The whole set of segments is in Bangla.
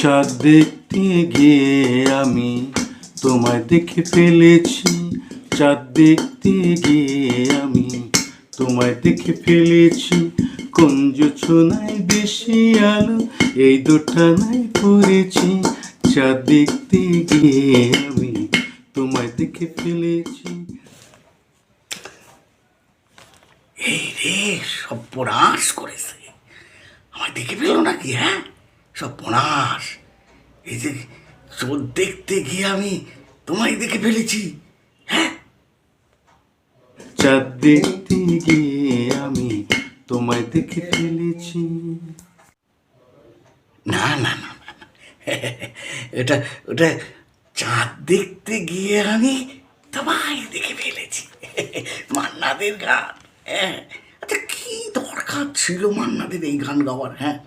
চাঁদ দেখতে গিয়ে আমি তোমায় দেখে ফেলেছি। চাঁদ দেখতে গিয়ে আমি তোমায় দেখে ফেলেছি। কুঞ্জ ছোনায় বেশি আলো, এই দোটানায় পড়েছি। চাঁদ দেখতে গিয়ে আমি তোমায় দেখে ফেলেছি। এই রে সর্বনাশ করেছে। আমার দেখে পেল নাকি হ্যাঁ? সর্বনাশ এই যে চোর দেখতে গিয়ে আমি তোমায় দেখে ফেলেছি হ্যাঁ? চাঁদ দেখতে গিয়ে আমি তোমায় দেখে ফেলেছি। না না না না না। এটা ওটা চাঁদ দেখতে গিয়ে আমি তোমায় দেখে ফেলেছি। মান্নাদের গান। হ্যাঁ আচ্ছা কি দরকার ছিল মান্নাদের এই গান গাওয়ার হ্যাঁ?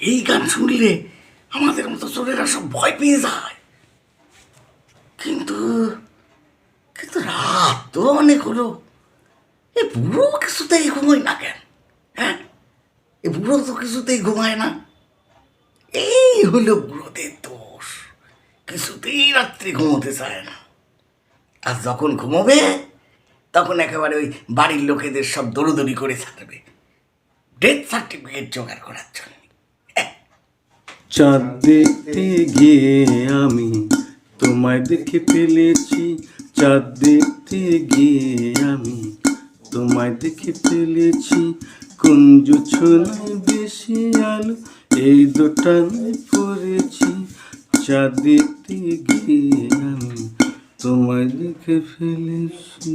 এই গান শুনলে আমাদের মতো চোরেরা সব ভয় পেয়ে যায়। কিন্তু কিন্তু রাত তো অনেক হলো। এ বুড়ো কিছুতেই ঘুমোয় না কেন হ্যাঁ? এ বুড়ো তো কিছুতেই ঘুমায় না। এই হলো বুড়োদের দোষ। কিছুতেই রাত্রি ঘুমোতে চায় না। আর যখন ঘুমোবে তখন একেবারে ওই বাড়ির লোকেদের সব দৌড়দৌড়ি করে থাকবে ডেথ সার্টিফিকেট জোগাড় করার জন্য। চাঁদ দেখতে গিয়ে আমি তোমায় দেখে ফেলেছি। চাঁদ দেখতে গিয়ে আমি তোমায় দেখে ফেলেছি। কুঞ্জ ছোনায় বেশি আলো, এই দোটানায় পড়েছি। চাঁদ দেখতে গিয়ে আমি তোমায় দেখে ফেলেছি।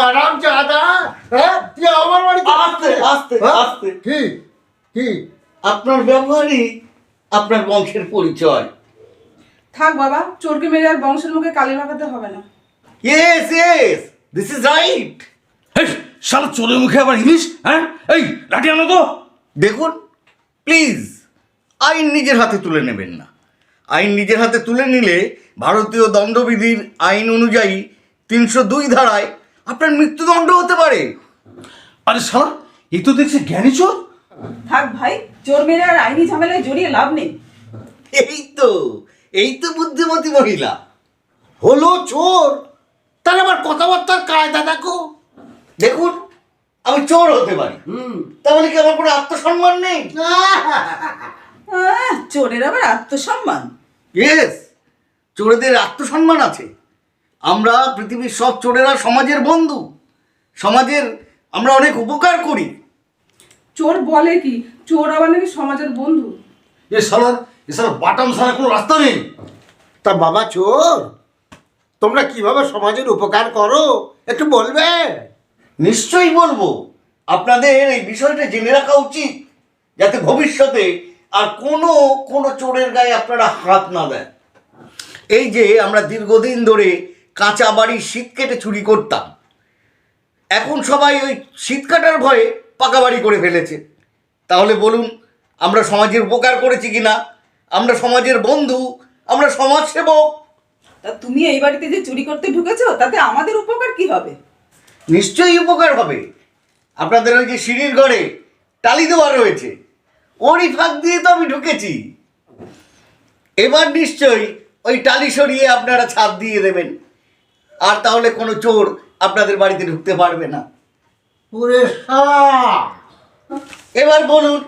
আরাম চাদা হ্যাঁ তুই আমার বাড়িতে আস্তে আস্তে? আস্তে কি কি আপনার ব্যবহারই আপনার বংশের পরিচয়। থাক বাবা চোরকে মেরে আর বংশের মুখে কালি মাখাতে হবে না। Yes yes this is right শালা চোরের মুখে আবার ইলিশ হ্যাঁ? এই লাঠি আনো তো। দেখুন প্লিজ আইন নিজের হাতে তুলে নেবেন না। আইন নিজের হাতে তুলে নিলে ভারতীয় দণ্ডবিধির আইন অনুযায়ী তিনশো দুই ধারায় আপনার মৃত্যুদণ্ড হতে পারে। আরে শালা এই তো দেখছি জ্ঞানী চোর। থাক ভাই চোর মেরে আর আইনি ঝামেলায় জড়িয়ে লাভ নেই। এই তো এই তো বুদ্ধিমতী মহিলা। হলো চোর তাহলে আবার কথাবার্তার কায়দা দেখো। দেখুন আমি চোর হতে পারি। তাহলে কি আমার কোনো আত্মসম্মান নেই? চোরের আবার আত্মসম্মান। ইয়েস চোরেদের আত্মসম্মান আছে। আমরা পৃথিবীর সব চোরেরা সমাজের বন্ধু। সমাজের আমরা অনেক উপকার করি। চোর বলে কি? চোর আবার নাকি সমাজের বন্ধু? এ শালার এ শালা বাটাম ছাড়া কোনো রাস্তা নেই। তা বাবা চোর তোমরা কীভাবে সমাজের উপকার করো? একটু বলবে? নিশ্চয়ই বলব। আপনাদের এই বিষয়টা জেনে রাখা উচিত যাতে ভবিষ্যতে আর কোনো কোনো চোরের গায়ে আপনারা হাত না দেন। এই যে আমরা দীর্ঘদিন ধরে কাঁচা বাড়ির শীত কেটে চুরি করতাম এখন সবাই ওই শীত কাটার ভয়ে পাকা বাড়ি করে ফেলেছে। তাহলে বলুন আমরা সমাজের উপকার করেছি কি না আমরা সমাজের বন্ধু আমরা সমাজসেবক। তা তুমি এই বাড়িতে যে চুরি করতে ঢুকেছো তাতে আমাদের উপকার কি হবে? নিশ্চয়ই উপকার হবে। আপনাদের ওই যে সিঁড়ির ঘরে টালি দেওয়া রয়েছে ওরই ফাঁক দিয়ে তো আমি ঢুকেছি। এবার নিশ্চয়ই ওই টালি সরিয়ে আপনারা ছাদ দিয়ে দেবেন। আর তাহলে কোনো চোর আপনাদের বাড়িতে ঢুকতে পারবে না। ওরে শালা এবার বলুন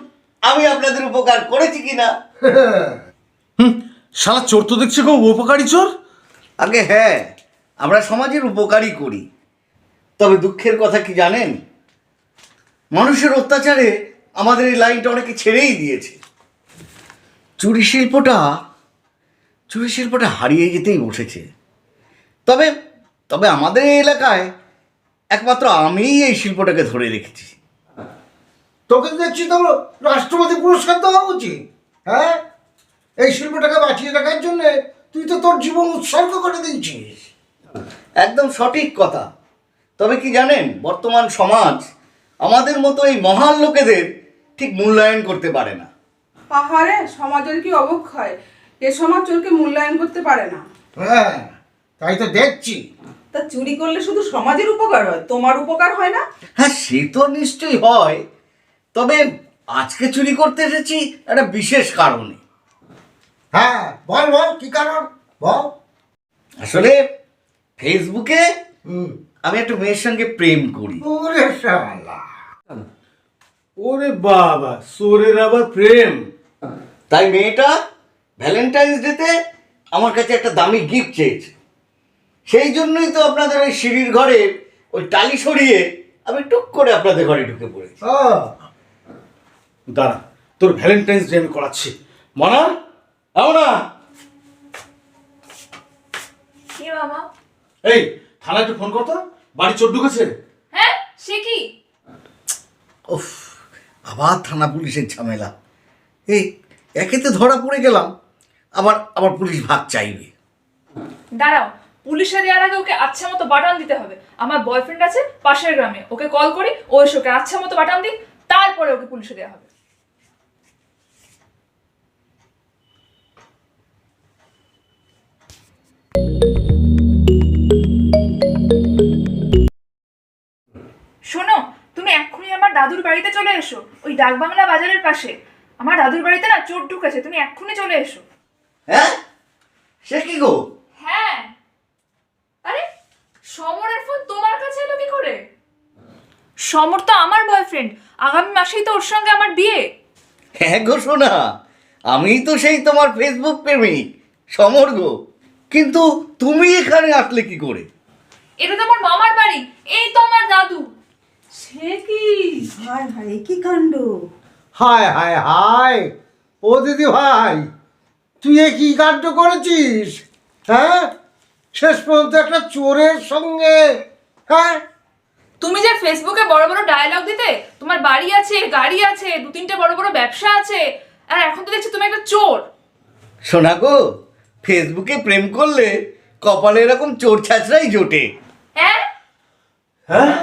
আমি আপনাদের উপকার করেছি কিনা? হুম শালা চোর তো দেখছি খুব উপকারী চোর? আগে হ্যাঁ আমরা সমাজের উপকারই করি। তবে দুঃখের কথা কি জানেন? মানুষের অত্যাচারে আমাদের এই লাইনটা অনেকে ছেড়েই দিয়েছে। চুরি শিল্পটা চুরি শিল্পটা হারিয়ে যেতেই বসেছে। তবে তবে আমাদের এই এলাকায় একমাত্র আমিই এই শিল্পটাকে ধরে রেখেছি। তোকে দেখছি তো? রাষ্ট্রপতি পুরস্কার দেওয়া উচিত হ্যাঁ? এই শিল্পটাকে বাঁচিয়ে রাখার জন্য তুই তো তোর জীবন উৎসর্গ করে দিয়েছিস। একদম সঠিক কথা। তবে কি জানেন বর্তমান সমাজ আমাদের মতো এই মহান লোকেদের ঠিক মূল্যায়ন করতে পারে না। পাহাড়ে সমাজের কি অবক্ষয়? এ সমাজ চোরকে মূল্যায়ন করতে পারে না। হ্যাঁ। তাই তো দেখছি। তা চুরি করলে শুধু সমাজের উপকার হয়? তোমার উপকার হয় না? হ্যাঁ সে তো নিশ্চয়ই হয়। তবে আজকে চুরি করতে এসেছি একটা বিশেষ কারণে। হ্যাঁ বল বল কি কারণ? বল। আসলে ফেসবুকে হুম। আমি একটা মেয়ের সঙ্গে প্রেম করি। ওরে শালা। ওরে বাবা সোরের আবার প্রেম। তাই মেয়েটা ভ্যালেন্টাইন্স ডেতে আমার কাছে একটা দামি গিফট চেয়েছে। সেই জন্যই তো আপনাদের ওই সিঁড়ির ঘরে ওই টালি সরিয়ে আমি টুক করে আপনাদের ঘরে ঢুকে পড়েছি। দাঁড়া তোর ভ্যালেন্টাইন্স ডে আমি করাচ্ছি। মনা না কি বাবা এই থানায় একটু ফোন করতো বাড়ি চোর ঢুকেছে? হ্যাঁ সে কি? উফ আবার থানা পুলিশের ঝামেলা। এই একে তো ধরা পড়ে গেলাম। আবার আবার পুলিশ ভাগ চাইবে। দাঁড়াও পুলিশে দেওয়ার আগে ওকে আচ্ছা মতো বাটান দিতে হবে। আমার বয়ফ্রেন্ড আছে পাশের গ্রামে। ওকে কল করি ও এসে ওকে আচ্ছা মতো বাটান দিক তারপরে ওকে পুলিশে দেওয়া হবে। শোনো তুমি এক্ষুনি আমার দাদুর বাড়িতে চলে এসো ওই ডাকবাংলা বাজারের পাশে। আমার দাদুর বাড়িতে না চোর ঢুকেছে তুমি এক্ষুনি চলে এসো। হ্যাঁ? সে কি গো? হ্যাঁ। সমরের ফোন তোমার কাছে এলো কি করে? সমর তো আমার বয়ফ্রেন্ড আগামী মাসেই তো ওর সঙ্গে আমার বিয়ে। হ্যাঁ গো শোনা আমি তো সেই তোমার ফেসবুক প্রেমিক সমর গো। কিন্তু তুমি এখানে আসলে কি করে? এটা তো আমার মামার বাড়ি এই তো আমার দাদু। সে কি? হায় হায় কি কাণ্ড? হায় হায় হায় ও দিদি ভাই তুই এ কি কাণ্ড করেছিস? হ্যাঁ? শেষ পর্যন্ত একটা চোরের সঙ্গে। হ্যাঁ? তুমি যে ফেসবুকে বড় বড় ডায়লগ দিতে তোমার বাড়ি আছে গাড়ি আছে দু তিনটে বড় বড় ব্যবসা আছে আর এখন তো দেখছি তুমি একটা চোর। শোনা গো ফেসবুকে প্রেম করলে কপালে এরকম চোর ছাঁচড়াই জোটে। হ্যাঁ? হ্যাঁ?